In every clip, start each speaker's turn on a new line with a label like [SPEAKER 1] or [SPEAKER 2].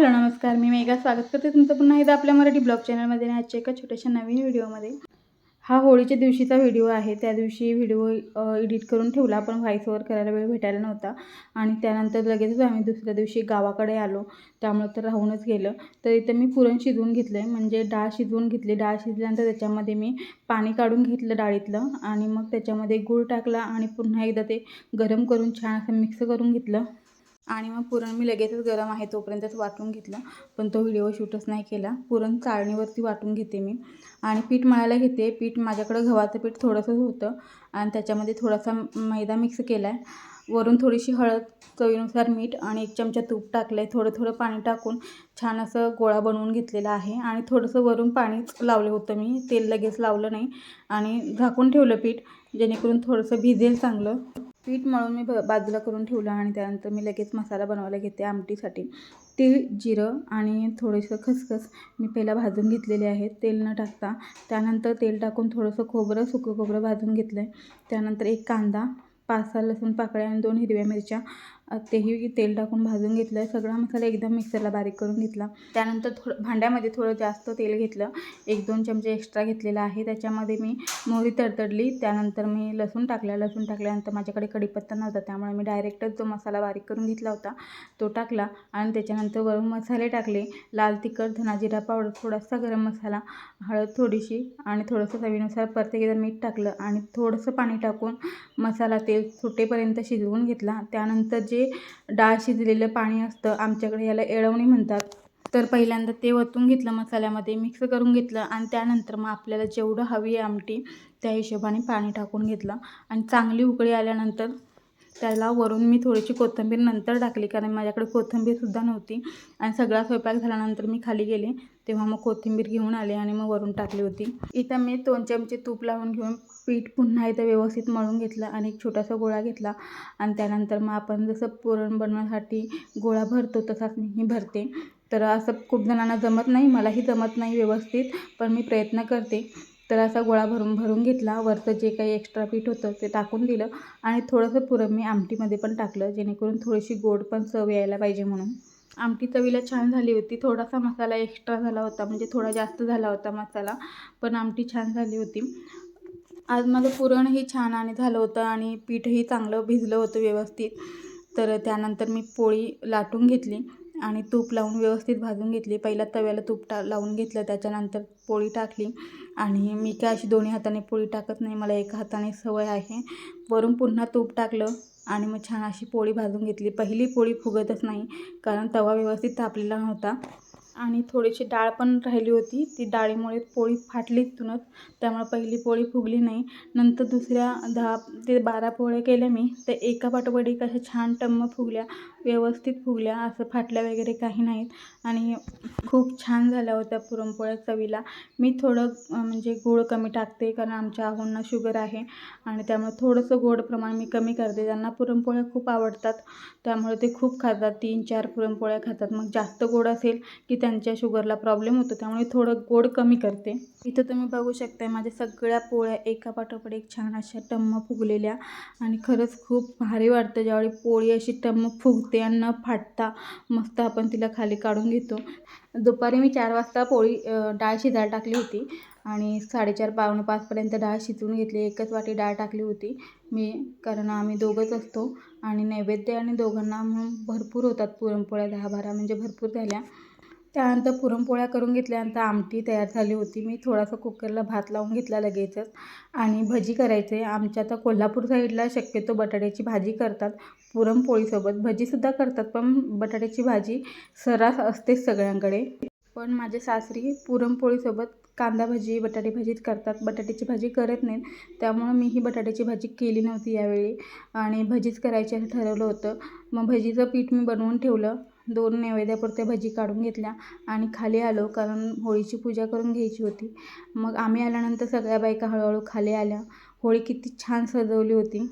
[SPEAKER 1] Hello नमस्कार. मी मेघा स्वागत करते तुमचं पुन्हा एकदा आपल्या मराठी ब्लॉग चॅनलमध्ये आणि आजच्या एका छोट्याशा नवीन व्हिडिओमध्ये. हा होळीच्या दिवशीचा व्हिडिओ आहे. त्या दिवशी व्हिडिओ एडिट करून ठेवला. पण व्हॉइस ओवर करायला वेळ भेटायला नव्हता. आणि त्यानंतर लगेचच आम्ही दुसऱ्या दिवशी गावाकडे आलो. त्यामुळं तर राहूनच गेलं. तर इथं मी पुरण शिजवून घेतलं आहे म्हणजे डाळ शिजवून घेतली. डाळ शिजल्यानंतर त्याच्यामध्ये मी पाणी काढून घेतलं डाळीतलं. आणि मग त्याच्यामध्ये गूळ टाकला आणि पुन्हा एकदा ते गरम करून छान असं मिक्स करून घेतलं. आणि मग पुरण मी लगेचच गरम आहे तोपर्यंतच वाटून घेतलं. पण तो व्हिडिओ शूटच नाही केला. पुरण चाळणीवरती वाटून घेते मी. आणि पीठ मळायला घेते. पीठ माझ्याकडं गव्हाचं पीठ थोडंसंच होतं. आणि त्याच्यामध्ये थोडासा मैदा मिक्स केला आहे वरून थोडीशी हळद चवीनुसार मीठ आणि एक चमचा तूप टाकलं आहे थोडं थोडं पाणी टाकून छान असं गोळा बनवून घेतलेला आहे. आणि थोडंसं वरून पाणीच लावलं होतं मी. तेल लगेच लावलं नाही. आणि झाकून ठेवलं पीठ जेणेकरून थोडंसं भिजेल चांगलं. पीठ मळून मी ब बाजूला करून ठेवलं आणि त्यानंतर मी लगेच मसाला बनवायला घेते आमटीसाठी. तीळ जिरं आणि थोडंसं खसखस मी पहिला भाजून घेतलेले आहेत तेल न टाकता त्यानंतर तेल टाकून थोडंसं खोबरं सुकं खोबरं भाजून घेतलं आहे त्यानंतर एक कांदा पाच सहा लसूण पाकळ्या आणि दोन हिरव्या मिरच्या तेही तेल टाकून भाजून घेतलं. सगळा मसाला एकदम मिक्सरला बारीक करून घेतला. त्यानंतर थोडं भांड्यामध्ये थोडं जास्त तेल घेतलं. एक दोन चमचे एक्स्ट्रा घेतलेला आहे. त्याच्यामध्ये मी मोहरी तडतडली. त्यानंतर मी लसूण टाकला. लसूण टाकल्यानंतर माझ्याकडे कढीपत्ता नव्हता. त्यामुळे मी डायरेक्टच जो मसाला बारीक करून घेतला होता. तो टाकला आणि त्याच्यानंतर वरून मसाले टाकले. लाल तिखट धनाजिरा पावडर थोडासा गरम मसाला हळद थोडीशी आणि थोडंसं चवीनुसार प्रत्येक एकदा मीठ टाकलं आणि थोडंसं पाणी टाकून मसाला तेल सुटेपर्यंत शिजवून घेतला. त्यानंतर जे डाळ शिजलेलं पाणी असतं. आमच्याकडे याला एळवणी म्हणतात. तर पहिल्यांदा ते वतून घेतलं मसाल्यामध्ये मिक्स करून घेतलं आणि त्यानंतर मग आपल्याला जेवढं हवी आहे आमटी त्या हिशोबाने पाणी टाकून घेतलं. आणि चांगली उकळी आल्यानंतर त्याला वरून मी थोडीशी कोथिंबीर नंतर टाकली कारण माझ्याकडे कोथिंबीरसुद्धा नव्हती. आणि सगळा स्वयंपाक झाल्यानंतर मी खाली गेले. तेव्हा मग कोथिंबीर घेऊन आले आणि मग वरून टाकली होती. इथं मी दोन चमचे तूप लावून घेऊन पीठ पुन्हा इथं व्यवस्थित मळून घेतलं आणि एक छोटासा गोळा घेतला. आणि त्यानंतर मग आपण जसं पुरण बनवण्यासाठी गोळा भरतो तसाच मी भरते. तर असं खूप जणांना जमत नाही मलाही जमत नाही व्यवस्थित पण मी प्रयत्न करते. तर असा गोळा भरून भरून घेतला. वरचं जे काही एक्स्ट्रा पीठ होतं ते टाकून दिलं आणि थोडंसं पुरण मी आमटीमध्ये पण टाकलं जेणेकरून थोडीशी गोड पण चव यायला पाहिजे म्हणून. आमटी चवीला छान झाली होती. थोडासा मसाला एक्स्ट्रा झाला होता म्हणजे थोडा जास्त झाला होता मसाला पण आमटी छान झाली होती. आज माझं पुरणही छान आणि झालं होतं आणि पीठही चांगलं भिजलं होतं व्यवस्थित. तर त्यानंतर मी पोळी लाटून घेतली. आणि तूप लावून व्यवस्थित भाजून घेतली. पहिला तव्याला तूप टा लावून घेतलं. त्याच्यानंतर पोळी टाकली. आणि मी काय अशी दोन्ही हाताने पोळी टाकत नाही. मला एका हाताने सवय आहे. वरून पुन्हा तूप टाकलं आणि मग छान अशी पोळी भाजून घेतली. पहिली पोळी फुगतच नाही कारण तवा व्यवस्थित तापलेला नव्हता. आणि थोडीशी डाळ पण राहिली होती. ती डाळीमुळे पोळी फाटली तिथूनच त्यामुळे पहिली पोळी फुगली नाही. नंतर दुसऱ्या दहा ते बारा पोळ्या केल्या मी. तर एका पाठोपाठ एक अशा छान टम्म फुगल्या. व्यवस्थित फुगल्या असं फाटल्या वगैरे काही नाहीत. आणि खूप छान झाल्या होत्या पुरणपोळ्या चवीला. मी थोडं म्हणजे गोड कमी टाकते कारण आमच्या आहोंना शुगर आहे. आणि त्यामुळे थोडंसं गोड प्रमाण मी कमी करते. त्यांना पुरणपोळ्या खूप आवडतात त्यामुळे ते खूप खातात. तीन चार पुरणपोळ्या खातात. मग जास्त गोड असेल की त्यांच्या शुगरला प्रॉब्लेम होतो त्यामुळे थोडं गोड कमी करते. इथं तुम्ही बघू शकता माझ्या सगळ्या पोळ्या एका पाठोपाठ एक छान अशा टम्म फुगलेल्या. आणि खरंच खूप भारी वाटतं ज्यावेळी पोळी अशी टम्म फुगते. आणि न फाटता मस्त आपण तिला खाली काढून घेतो. दुपारी मी चार वाजता पोळी डाळ शिजायला टाकली होती आणि साडेचार पावणे पाचपर्यंत डाळ शिजवून घेतली. एकच वाटी डाळ टाकली होती मी कारण आम्ही दोघंच असतो आणि नैवेद्य आणि दोघांना म्हणून भरपूर होतात पुरणपोळ्या दहा बारा म्हणजे भरपूर झाल्या. त्यानंतर पुरणपोळ्या करून घेतल्यानंतर आमटी तयार झाली होती. मी थोडासा कुकरला भात लावून घेतला लगेचच. आणि भजी करायचे. आमच्या आता कोल्हापूर साईडला शक्यतो बटाट्याची भाजी करतात. पुरणपोळीसोबत भजीसुद्धा करतात. पण बटाट्याची भाजी सर्रास असतेच सगळ्यांकडे. पण माझे सासरी पुरणपोळीसोबत कांदा भजी बटाटे भाजीच करतात. बटाट्याची भाजी करत नाहीत. त्यामुळं मी ही बटाट्याची भाजी केली नव्हती यावेळी. आणि भजीच करायची असं ठरवलं होतं. मग भजीचं पीठ मी बनवून ठेवलं. दोन नैवेद्यापुरत्या भजी काढून घेतल्या आणि खाली आलो कारण होळीची पूजा करून घ्यायची होती. मग आम्ही आल्यानंतर सगळ्या बायका हळूहळू खाली आल्या. होळी किती छान सजवली होती.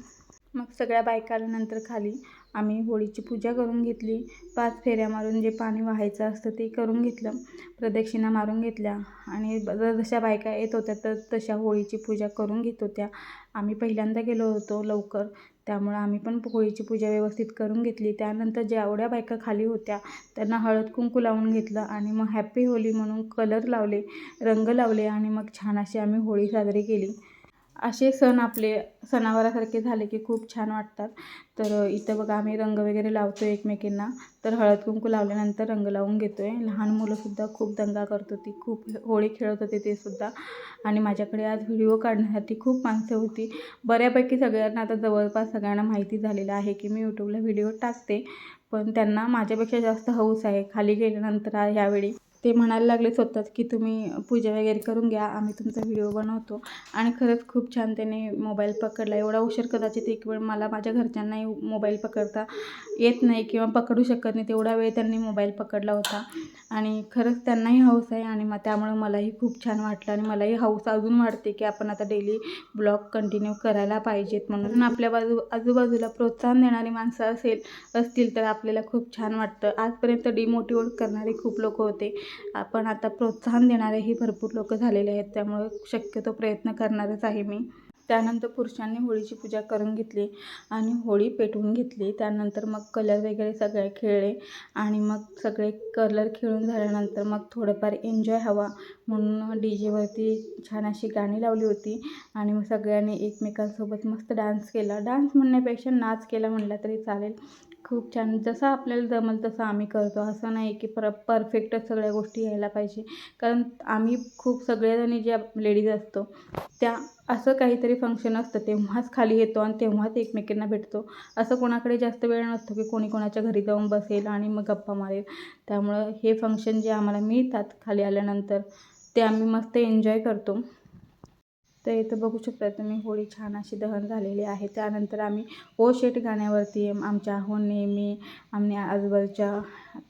[SPEAKER 1] मग सगळ्या बायका आल्यानंतर खाली आम्ही होळीची पूजा करून घेतली. पाच फेऱ्या मारून जे पाणी वाहायचं असतं ते करून घेतलं. प्रदक्षिणा मारून घेतल्या आणि जशा बायका येत होत्या तर तशा होळीची पूजा करून घेत होत्या. आम्ही पहिल्यांदा गेलो होतो लवकर. त्यामुळं आम्ही पण होळीची पूजा व्यवस्थित करून घेतली. त्यानंतर जेवढ्या बायका खाली होत्या त्यांना हळद कुंकू लावून घेतलं आणि मग हॅप्पी होली म्हणून कलर लावले रंग लावले आणि मग छान अशी आम्ही होळी साजरी केली. असे सण आपले सणावारासारखे झाले की खूप छान वाटतात. तर इथं बघा आम्ही रंग वगैरे लावतो एकमेकींना. तर हळद कुंकू लावल्यानंतर रंग लावून घेतो आहे लहान मुलंसुद्धा खूप दंगा करत होती. खूप होळी खेळत होते ते सुद्धा. आणि माझ्याकडे आज व्हिडिओ काढण्यासाठी खूप माणसं होती. बऱ्यापैकी सगळ्यांना आता जवळपास सगळ्यांना माहिती झालेलं आहे की मी यूट्यूबला व्हिडिओ टाकते. पण त्यांना माझ्यापेक्षा जास्त हौस आहे. खाली गेल्यानंतर ह्यावेळी ते म्हणायला लागले स्वतःच की तुम्ही पूजा वगैरे करून घ्या आम्ही तुमचा व्हिडिओ बनवतो. आणि खरंच खूप छान त्याने मोबाईल पकडला. एवढा उशीर कदाचित एक वेळ मला माझ्या घरच्यांनाही मोबाईल पकडता येत नाही किंवा पकडू शकत नाही. तेवढा वेळ त्यांनी मोबाईल पकडला होता. आणि खरंच त्यांनाही हौस आहे आणि मग त्यामुळं मलाही खूप छान वाटलं आणि मलाही हौस अजून वाटते की आपण आता डेली ब्लॉग कंटिन्यू करायला पाहिजेत म्हणून. आपल्या बाजू आजूबाजूला प्रोत्साहन देणारी माणसं असेल असतील तर आपल्याला खूप छान वाटतं. आजपर्यंत डिमोटिवेट करणारे खूप लोक होते. आपण आता प्रोत्साहन देणारेही भरपूर लोक झालेले आहेत. त्यामुळे शक्यतो प्रयत्न करणारच आहे मी. त्यानंतर पुरुषांनी होळीची पूजा करून घेतली आणि होळी पेटवून घेतली. त्यानंतर मग कलर वगैरे सगळे खेळले आणि मग सगळे कलर खेळून झाल्यानंतर मग थोडंफार एन्जॉय हवा म्हणून डी जेवरती छान अशी गाणी लावली होती आणि मग सगळ्यांनी एकमेकांसोबत मस्त डान्स केला. डान्स म्हणण्यापेक्षा नाच केला म्हणला तरी चालेल. खूप छान. जसं आपल्याला जमल तसं आम्ही करतो. असं नाही की पर परफेक्टच सगळ्या गोष्टी यायला पाहिजे. कारण आम्ही खूप सगळ्याजणी ज्या लेडीज असतो त्या असं काहीतरी फंक्शन असतं तेव्हाच खाली येतो आणि तेव्हाच एकमेकींना भेटतो. असं कोणाकडे जास्त वेळ नसतो की कोणी कोणाच्या घरी जाऊन बसेल आणि मग गप्पा मारेल. त्यामुळं हे फंक्शन जे आम्हाला मिळतात खाली आल्यानंतर ते आम्ही मस्त एन्जॉय करतो. तर इथं बघू शकता तुम्ही होळी छान अशी दहन झालेली आहे. त्यानंतर आम्ही ओ शेट गाण्यावरती आमच्या आहोंनी मी आम्ही आजूबाजूच्या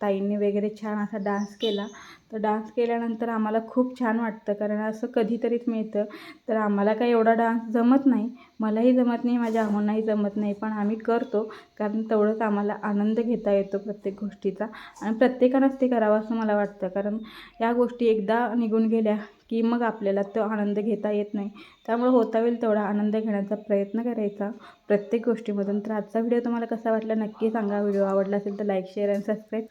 [SPEAKER 1] ताईंनी वगैरे छान असा डान्स केला. तर डान्स केल्यानंतर आम्हाला खूप छान वाटतं कारण असं कधीतरीच मिळतं. तर आम्हाला काही एवढा डान्स जमत नाही. मलाही जमत नाही माझ्या आहोंनाही जमत नाही पण आम्ही करतो कारण तेवढंच आम्हाला आनंद घेता येतो प्रत्येक गोष्टीचा. आणि प्रत्येकानंच ते करावं असं मला वाटतं कारण या गोष्टी एकदा निघून गेल्या की मग आपल्याला तो आनंद घेता येत नाही. त्यामुळे होता होईल तेवढा आनंद घेण्याचा प्रयत्न करायचा. प्रत्येक गोष्टीमधून तर आजचा व्हिडिओ तुम्हाला कसा वाटला नक्की सांगा. व्हिडिओ आवडला असेल तर लाईक शेअर आणि सबस्क्राईब